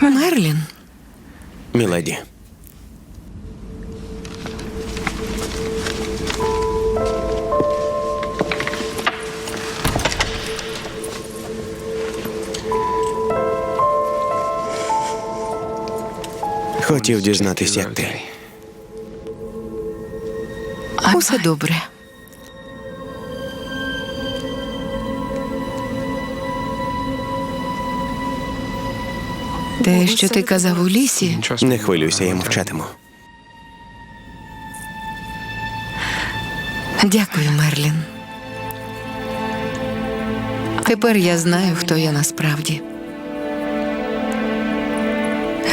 Мерлін, Міледі. Хотів дізнатися, як ти. усе добре. Те, що ти казав у лісі, Не хвилюйся, я мовчатиму. дякую, Мерлін. Тепер я знаю, хто я насправді.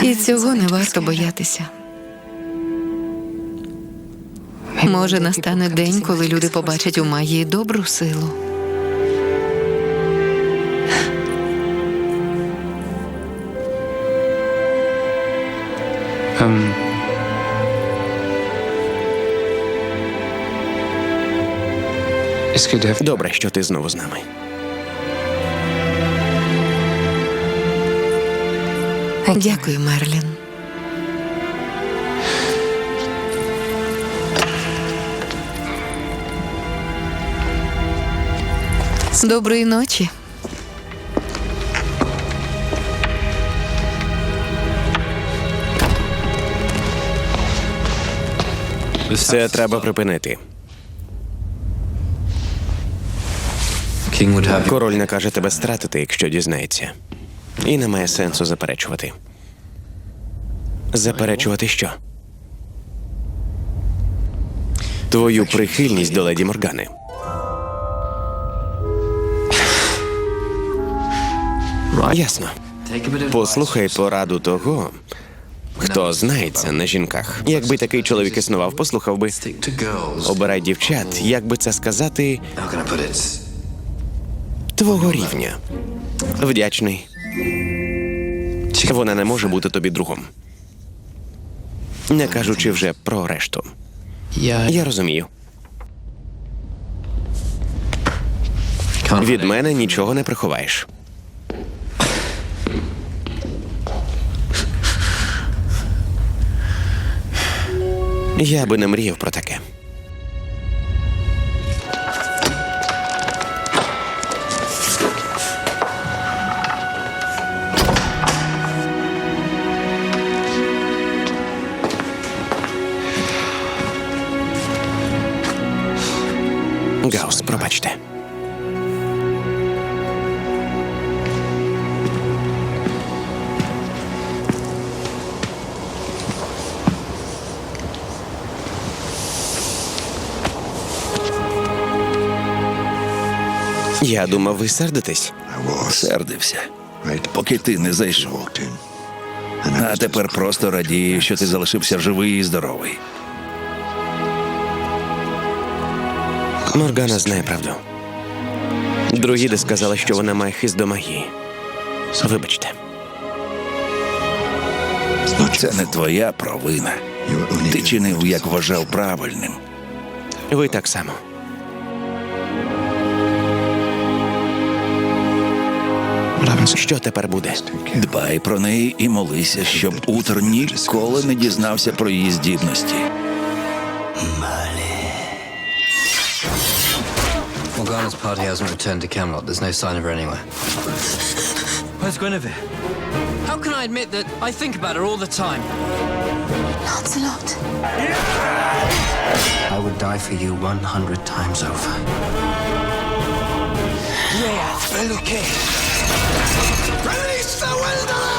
І цього не варто боятися. Може, настане день, коли люди побачать у магії добру силу. Um, it's good to have Добре, що ти знову з нами. Дякую, Мерлін. Доброї ночі. Це треба припинити. Король не каже тебе стратити, якщо дізнається. І немає сенсу заперечувати. Заперечувати що? Твою прихильність до леді Моргани. Ясно. Послухай пораду того, хто знається на жінках. Якби такий чоловік існував, послухав би. Обирай дівчат, як би це сказати, твого рівня. Вдячний. Вона не може бути тобі другом. Не кажучи вже про решту. Я розумію. Від мене нічого не приховаєш. Я би не мріяв про таке. Гаус, пробачте. Я думав, ви сердитесь. Сердився, поки ти не зайшов. А тепер просто радію, що ти залишився живий і здоровий. Моргана знає правду. Другіди сказали, що вона має хист до магії. Вибачте. Це не твоя провина. Ти чинив, як вважав правильним. Ви так само. Що тепер буде? Дбай про неї і молися, щоб Утер ніколи не дізнався про її здібності. Morgana's party hasn't returned to Camelot. There's no sign of her anywhere. Where's Guinevere? How can I admit that I think about her all the time? Lancelot. I would die for you 100 times over. Release the wilderness!